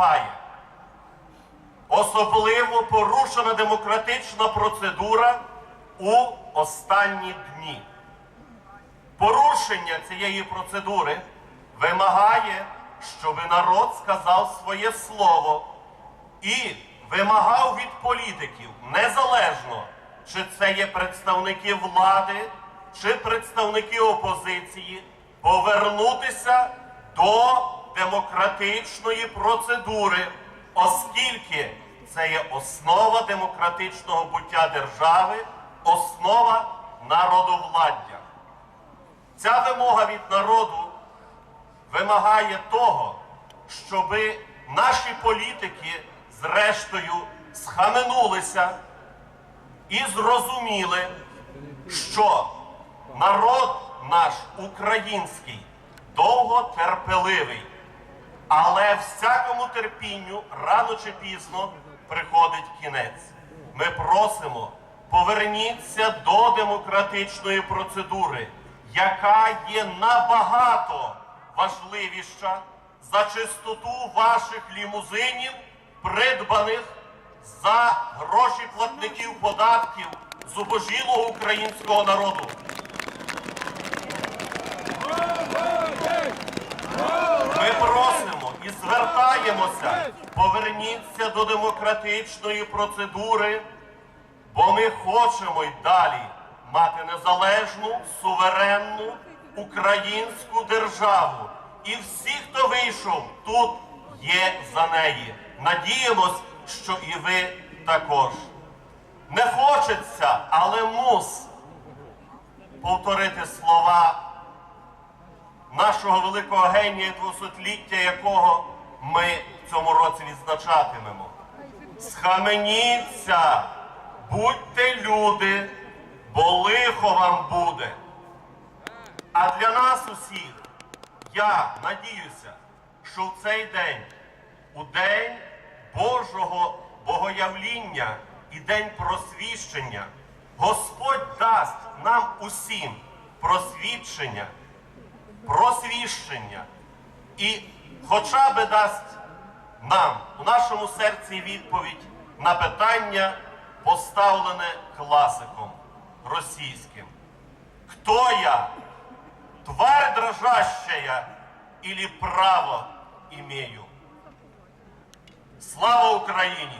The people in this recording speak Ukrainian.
потерпає. Особливо порушена демократична процедура у останні дні. Порушення цієї процедури вимагає, щоб народ сказав своє слово і вимагав від політиків, незалежно, чи це є представники влади, чи представники опозиції, повернутися до демократичної процедури, оскільки це є основа демократичного буття держави, основа народовладдя. Ця вимога від народу вимагає того, щоб наші політики, зрештою, схаменулися і зрозуміли, що народ наш український довготерпеливий, але всякому терпінню рано чи пізно приходить кінець. Ми просимо, поверніться до демократичної процедури, яка є набагато важливіша за чистоту ваших лімузинів, придбаних за гроші платників податків зубожілого українського народу. Звертаємося, поверніться до демократичної процедури, бо ми хочемо й далі мати незалежну, суверенну українську державу. І всі, хто вийшов тут, є за неї. Надіємось, що і ви також. Не хочеться, але мус повторити слова нашого великого генія, двосотліття якого ми в цьому році відзначатимемо. Схаменіться, будьте люди, бо лихо вам буде. А для нас усіх я надіюся, що в цей день, у день Божого богоявління і день просвіщення, Господь дасть нам усім просвідчення просвіщення і хоча би дасть нам у нашому серці відповідь на питання, поставлене класиком російським. Хто я? Тварь дрожащая или право имею? Слава Україні!